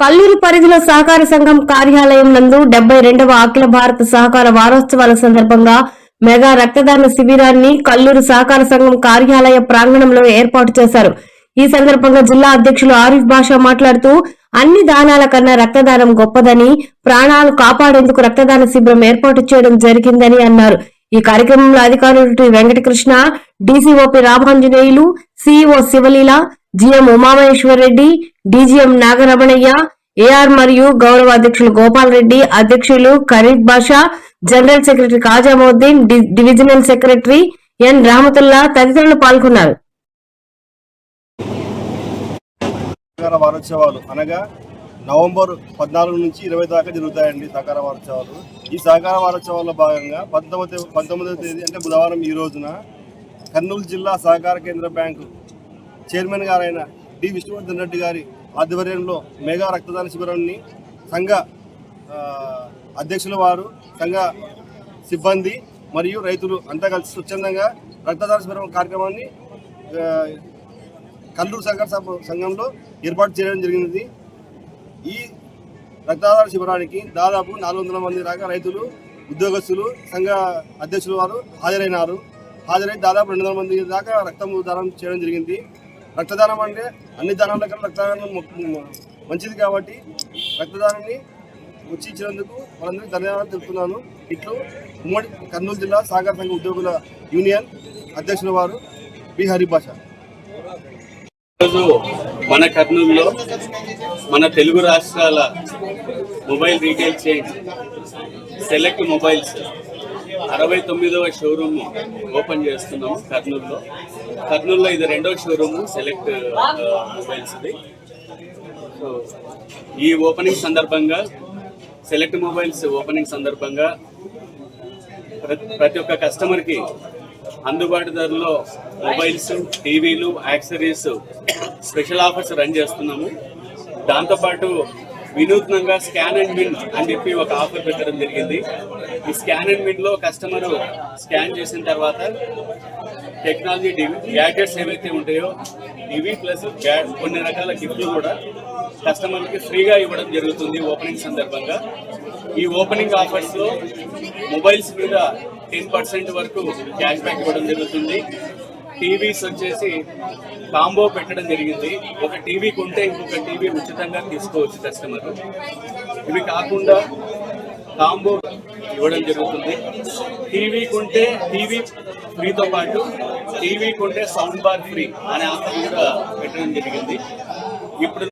కల్లూరు పరిధిలో సహకార సంఘం కార్యాలయం నందు డెబ్బై రెండవ అఖిల భారత సహకార వారోత్సవాల సందర్భంగా మెగా రక్తదాన శిబిరాన్ని కల్లూరు సహకార సంఘం కార్యాలయ ప్రాంగణంలో ఏర్పాటు చేశారు. ఈ సందర్భంగా జిల్లా అధ్యక్షులు ఆరిఫ్ బాషా మాట్లాడుతూ అన్ని దానాల కన్నా రక్తదానం గొప్పదని ప్రాణాలు కాపాడేందుకు రక్తదాన శిబిరం ఏర్పాటు చేయడం జరిగిందని అన్నారు. ఈ కార్యక్రమంలో అధికారులు T. Venkatakrishna DCOP Ramanjaneyulu CEO Sivaleela GM Umamaheswar Reddy DGM Nagaramanaiah AR మరియు గౌరవ అధ్యక్షులు గోపాల్ రెడ్డి అధ్యక్షులు Kharif Basha general secretary Kajamoddin divisional secretary N Rahamathulla తదితరులు పాల్గొన్నారు. సహకార వారోత్సవాలు అనగా నవంబర్ పద్నాలుగు నుంచి ఇరవై దాకా జరుగుతాయండి సహకార వారోత్సవాలు. ఈ సహకార వారోత్సవాల్లో భాగంగా పంతొమ్మిది పంతొమ్మిదవ తేదీ అంటే బుధవారం ఈ రోజున కర్నూలు జిల్లా సహకార కేంద్ర బ్యాంకు చైర్మన్ గారైన డి. విష్ణువర్ధన్ రెడ్డి గారి ఆధ్వర్యంలో మెగా రక్తదాన శిబిరాన్ని సంఘ అధ్యక్షుల వారు సంఘ సిబ్బంది మరియు రైతులు అంతా కలిసి స్వచ్ఛందంగా రక్తదాన శిబిరం కార్యక్రమాన్ని కల్లూరు సహకార సంఘంలో ఏర్పాటు చేయడం జరిగింది ఈ రక్తదాన శిబిరానికి దాదాపు నాలుగు వందల మంది దాకా రైతులు ఉద్యోగస్తులు సంఘ అధ్యక్షులు వారు హాజరైనారు. హాజరై దాదాపు రెండు వందల మంది దాకా రక్తం దానం చేయడం జరిగింది. రక్తదానం అంటే అన్ని దానాల కన్నా రక్తదానం మంచిది కాబట్టి రక్తదానాన్ని వచ్చి ఇచ్చినందుకు వాళ్ళందరికీ ధన్యవాదాలు తెలుపుతున్నాను. ఇట్లు ఉమ్మడి కర్నూలు జిల్లా సహకార సంఘ ఉద్యోగుల యూనియన్ అధ్యక్షుల వారు బి. హరిభాష. ఈరోజు మన కర్నూలులో మన తెలుగు రాష్ట్రాల mobile retail chain Select Mobiles అరవై తొమ్మిదవ షోరూమ్ ఓపెన్ చేస్తున్నాము కర్నూలులో. కర్నూలులో ఇది రెండవ షోరూమ్ సెలెక్ట్ మొబైల్స్ది సో ఈ ఓపెనింగ్ సందర్భంగా సెలెక్ట్ మొబైల్స్ ఓపెనింగ్ సందర్భంగా ప్రతి ప్రతి ఒక్క కస్టమర్కి అందుబాటు ధరలో మొబైల్స్ టీవీలు యాక్సరీస్ స్పెషల్ ఆఫర్స్ రన్ చేస్తున్నాము. దాంతోపాటు వినూత్నంగా స్కాన్ అండ్ విన్ అని చెప్పి ఒక ఆఫర్ పెట్టడం జరిగింది. ఈ స్కాన్ అండ్ విన్లో కస్టమర్ స్కాన్ చేసిన తర్వాత టెక్నాలజీ గ్యాడ్జెట్స్ ఏవైతే ఉంటాయో ఇవి ప్లస్ కొన్ని రకాల గిఫ్ట్లు కూడా కస్టమర్కి ఫ్రీగా ఇవ్వడం జరుగుతుంది ఓపెనింగ్ సందర్భంగా. ఈ ఓపెనింగ్ ఆఫర్స్లో మొబైల్స్ మీద టెన్ పర్సెంట్ వరకు క్యాష్ బ్యాక్ ఇవ్వడం జరుగుతుంది. టీవీస్ వచ్చేసి కాంబో పెట్టడం జరిగింది. ఒక టీవీ కొంటే ఇంకొక టీవీ ఉచితంగా తీసుకోవచ్చు కస్టమర్. ఇవి కాకుండా కాంబో ఇవ్వడం జరుగుతుంది. టీవీ కొంటే టీవీ ఫ్రీతో పాటు టీవీ కొంటే సౌండ్ బార్ ఫ్రీ అనే ఆఫర్ కూడా పెట్టడం జరిగింది. ఇప్పుడు